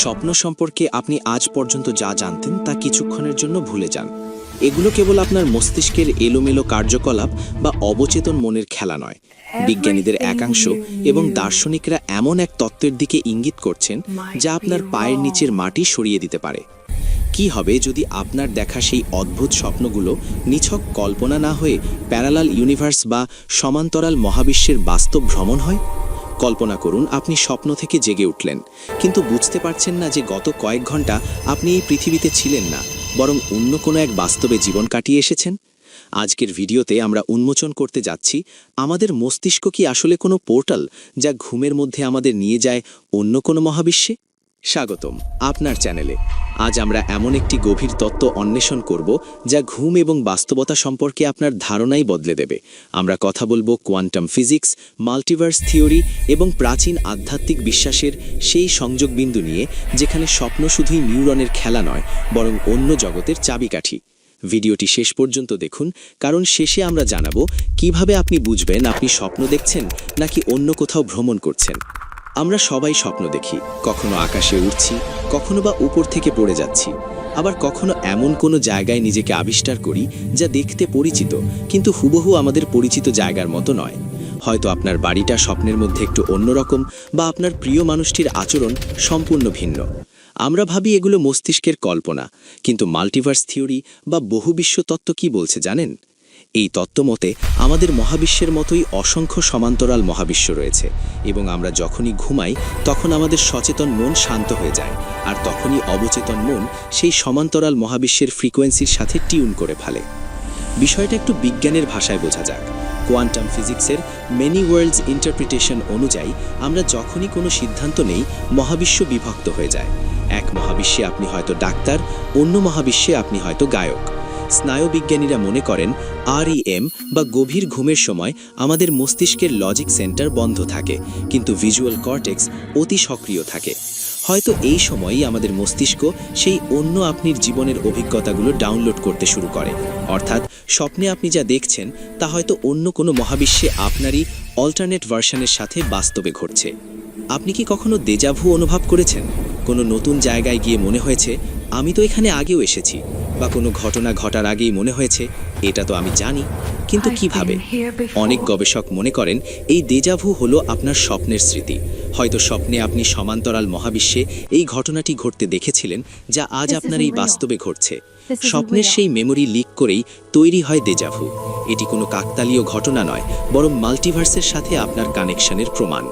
স্বপ্ন সম্পর্কে আপনি আজ পর্যন্ত যা জানতেন তা কিছুক্ষণের জন্য ভুলে যান। এগুলো কেবল আপনার মস্তিষ্কের এলোমেলো কার্যকলাপ বা অবচেতন মনের খেলা নয়। বিজ্ঞানীদের একাংশ এবং দার্শনিকরা এমন এক তত্ত্বের দিকে ইঙ্গিত করছেন যা আপনার পায়ের নিচের মাটি সরিয়ে দিতে পারে। কি হবে যদি আপনার দেখা সেই অদ্ভুত স্বপ্নগুলো নিছক কল্পনা না হয়ে প্যারালাল ইউনিভার্স বা সমান্তরাল মহাবিশ্বের বাস্তব ভ্রমণ হয়? কল্পনা করুন, আপনি স্বপ্ন থেকে জেগে উঠলেন। কিন্তু বুঝতে পারছেন না যে গত কয়েক ঘণ্টা আপনি এই পৃথিবীতে ছিলেন না, বরং অন্য কোনো এক বাস্তবে জীবন কাটিয়ে এসেছেন? আজকের ভিডিওতে আমরা উন্মোচন করতে যাচ্ছি, আমাদের মস্তিষ্ক কি আসলে কোনো পোর্টাল যা ঘুমের মধ্যে আমাদের নিয়ে যায় অন্য কোনো মহাবিশ্বে? স্বাগতম আপনার চ্যানেলে। আজ আমরা এমন একটি গভীর তত্ত্ব অন্বেষণ করব যা ঘুম এবং বাস্তবতা সম্পর্কে আপনার ধারণাই বদলে দেবে। আমরা কথা বলব কোয়ান্টাম ফিজিক্স, মাল্টিভার্স থিওরি এবং প্রাচীন আধ্যাত্মিক বিশ্বাসের সেই সংযোগবিন্দু নিয়ে, যেখানে স্বপ্ন শুধুই নিউরনের খেলা নয়, বরং অন্য জগতের চাবিকাঠি। ভিডিওটি শেষ পর্যন্ত দেখুন, কারণ শেষে আমরা জানাব, কীভাবে আপনি বুঝবেন আপনি স্বপ্ন দেখছেন নাকি অন্য কোথাও ভ্রমণ করছেন। আমরা সবাই স্বপ্ন দেখি, কখনো আকাশে উড়ছি, কখনো বা উপর থেকে পড়ে যাচ্ছি। আবার কখনো এমন কোনো জায়গায় নিজেকে আবিষ্কার করি যা দেখতে পরিচিত, কিন্তু হুবহু আমাদের পরিচিত জায়গার মতো নয়। হয়তো আপনার বাড়িটা স্বপ্নের মধ্যে একটু অন্যরকম বা আপনার প্রিয় মানুষটির আচরণ সম্পূর্ণ ভিন্ন। আমরা ভাবি এগুলো মস্তিষ্কের কল্পনা, কিন্তু মাল্টিভার্স থিওরি বা বহুবিশ্ব তত্ত্ব কি বলছে জানেন? এই তত্ত্বমতে আমাদের মহাবিশ্বের মতোই অসংখ্য সমান্তরাল মহাবিশ্ব রয়েছে এবং আমরা যখনই ঘুমাই, তখন আমাদের সচেতন মন শান্ত হয়ে যায় আর তখনই অবচেতন মন সেই সমান্তরাল মহাবিশ্বের ফ্রিকোয়েন্সির সাথে টিউন করে ফেলে। বিষয়টা একটু বিজ্ঞানের ভাষায় বোঝা যাক। কোয়ান্টাম ফিজিক্সের মেনি ওয়ার্ল্ডস ইন্টারপ্রিটেশন অনুযায়ী আমরা যখনই কোনো সিদ্ধান্ত নেই, মহাবিশ্ব বিভক্ত হয়ে যায়। এক মহাবিশ্বে আপনি হয়তো ডাক্তার, অন্য মহাবিশ্বে আপনি হয়তো গায়ক। স্নায়ুবিজ্ঞানীরা মনে করেন আরইএম বা গভীর ঘুমের সময় আমাদের মস্তিষ্কের লজিক সেন্টার বন্ধ থাকে, কিন্তু ভিজুয়াল কর্টেক্স অতি সক্রিয় থাকে। হয়তো এই সময়ই আমাদের মস্তিষ্ক সেই অন্য আপনির জীবনের অভিজ্ঞতাগুলো ডাউনলোড করতে শুরু করে। অর্থাৎ স্বপ্নে আপনি যা দেখছেন, তা হয়তো অন্য কোনো মহাবিশ্বে আপনারই অল্টারনেট ভার্সনের সাথে বাস্তবে ঘটছে। আপনি কি কখনো দেজাভু অনুভব করেছেন? কোনো নতুন জায়গায় গিয়ে মনে হয়েছে আমি তো এখানে আগেও এসেছি বা কোনো ঘটনা ঘটার আগেই মনে হয়েছে এটা তো আমি জানি। কিন্তু কীভাবে? অনেক গবেষক মনে করেন এই দেজাভু হলো আপনার স্বপ্নের স্মৃতি। হয়তো স্বপ্নে আপনি সমান্তরাল মহাবিশ্বে এই ঘটনাটি ঘটতে দেখেছিলেন যা আজ আপনার এই বাস্তবে ঘটছে। স্বপ্নের সেই মেমোরি লিক করেই তৈরি হয় দেজাভু এটি কোনো কাকতালীয় ঘটনা নয় বরং মাল্টিভার্সের সাথে আপনার কানেকশনের প্রমাণ।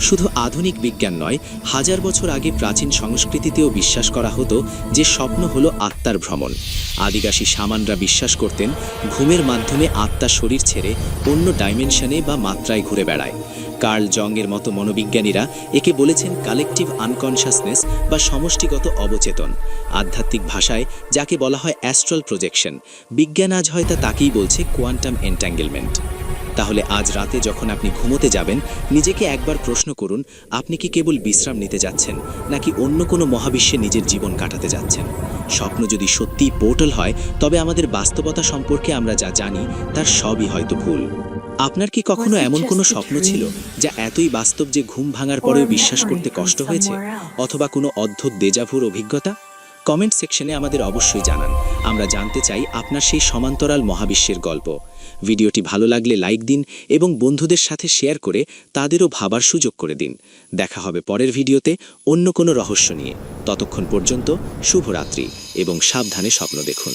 শুধু আধুনিক বিজ্ঞান নয়, হাজার বছর আগে প্রাচীন সংস্কৃতিতেও বিশ্বাস করা হতো যে স্বপ্ন হলো আত্মার ভ্রমণ। আদিবাসী সামানরা বিশ্বাস করতেন, ঘুমের মাধ্যমে আত্মা শরীর ছেড়ে অন্য ডাইমেনশনে বা মাত্রায় ঘুরে বেড়ায়। কার্ল জংয়ের মতো মনোবিজ্ঞানীরা একে বলেছেন কালেকটিভ আনকনশাসনেস বা সমষ্টিগত অবচেতন। আধ্যাত্মিক ভাষায় যাকে বলা হয় অ্যাস্ট্রাল প্রজেকশন। বিজ্ঞান আজ হয়তো তাকেই বলছে কোয়ান্টাম এন্ট্যাঙ্গেলমেন্ট তাহলে আজ রাতে যখন আপনি ঘুমোতে যাবেন নিজেকে একবার প্রশ্ন করুন আপনি কি কেবল বিশ্রাম নিতে যাচ্ছেন নাকি অন্য কোনো মহাবিশ্বে নিজের জীবন কাটাতে যাচ্ছেন? স্বপ্ন যদি সত্যিই পোর্টাল হয় তবে আমাদের বাস্তবতা সম্পর্কে আমরা যা জানি তার সবই হয়তো ভুল। আপনার কি কখনো এমন কোনো স্বপ্ন ছিল যা এতই বাস্তব যে ঘুম ভাঙার পরেও বিশ্বাস করতে কষ্ট হয়েছে? অথবা কোনো অদ্ভুত দেজাভুর অভিজ্ঞতা? কমেন্ট সেকশনে আমাদের অবশ্যই জানান। আমরা জানতে চাই আপনার সেই সমান্তরাল মহাবিশ্বের গল্প। ভিডিওটি ভালো লাগলে লাইক দিন এবং বন্ধুদের সাথে শেয়ার করে তাদেরও ভাবার সুযোগ করে দিন। দেখা হবে পরের ভিডিওতে অন্য কোনো রহস্য নিয়ে। ততক্ষণ পর্যন্ত শুভরাত্রি এবং সাবধানে স্বপ্ন দেখুন।